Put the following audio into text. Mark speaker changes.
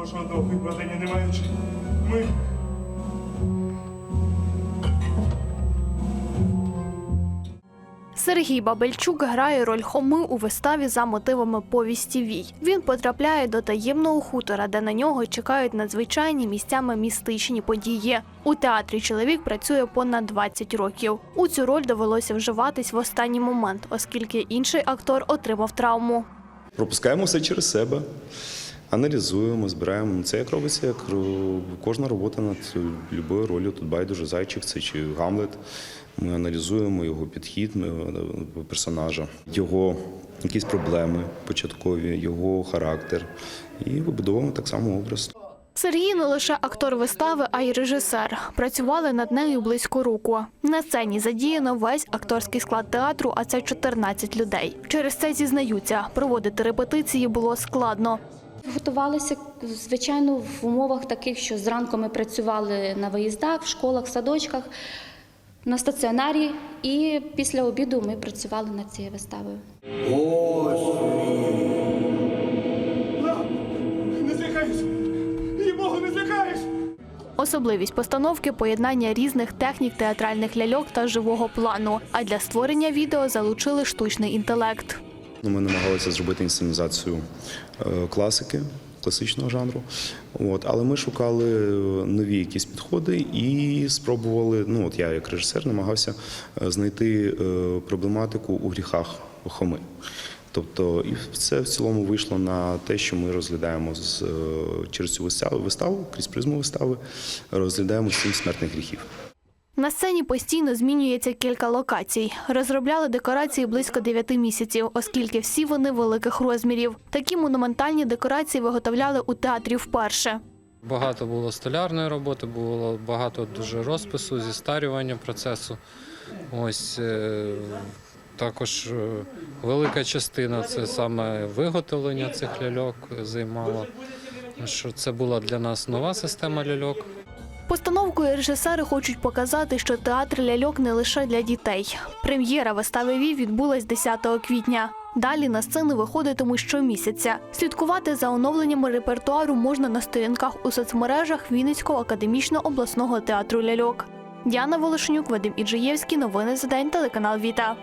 Speaker 1: Божого духу і братині не маючи. Ми.
Speaker 2: Сергій Бабельчук грає роль Хоми у виставі за мотивами повісті Вій. Він потрапляє до таємного хутора, де на нього чекають надзвичайні місцями містичні події. У театрі чоловік працює понад 20 років. У цю роль довелося вживатись в останній момент, оскільки інший актор отримав травму.
Speaker 3: Пропускаємо все через себе, аналізуємо, збираємо. Це як робиться, як кожна робота над любою ролью. Тут байдуже зайчик, це чи Гамлет. Ми аналізуємо його підхід е, персонажа, його якісь проблеми початкові, його характер. І вибудовуємо так само образ.
Speaker 2: Сергій не лише актор вистави, а й режисер. Працювали над нею близько року. На сцені задіяно весь акторський склад театру, а це 14 людей. Через це зізнаються, проводити репетиції було складно.
Speaker 4: Готувалися, звичайно, в умовах таких, що зранку ми працювали на виїздах, в школах, садочках, на стаціонарі, і після обіду ми працювали над цією виставою.
Speaker 1: Не не!
Speaker 2: Особливість постановки поєднання різних технік театральних ляльок та живого плану. А для створення відео залучили штучний інтелект.
Speaker 3: Ну, Ми намагалися зробити інсценізацію е, класики, класичного жанру. От, але ми шукали е, нові якісь підходи і спробували. Ну, от я як режисер намагався е, знайти проблематику у гріхах Хоми. Тобто, і це в цілому вийшло на те, що ми розглядаємо з, через цю виставу, виставу, крізь призму вистави, розглядаємо сім смертних гріхів.
Speaker 2: На сцені постійно змінюється кілька локацій. Розробляли декорації близько 9 місяців, оскільки всі вони великих розмірів. Такі монументальні декорації виготовляли у театрі вперше.
Speaker 5: Багато було столярної роботи, було багато дуже розпису, зістарювання процесу. Ось е, також е, велика частина це саме виготовлення цих ляльок займало. Що це була для нас нова система ляльок.
Speaker 2: Постановкою режисери хочуть показати, що театр ляльок не лише для дітей. Прем'єра вистави Вів відбулась 10 квітня. Далі на сцену виходитимуть щомісяця. Слідкувати за оновленнями репертуару можна на сторінках у соцмережах Вінницького академічного обласного театру ляльок. Діана Волошенюк, Вадим Іджиєвський. Новини за день. Телеканал Віта.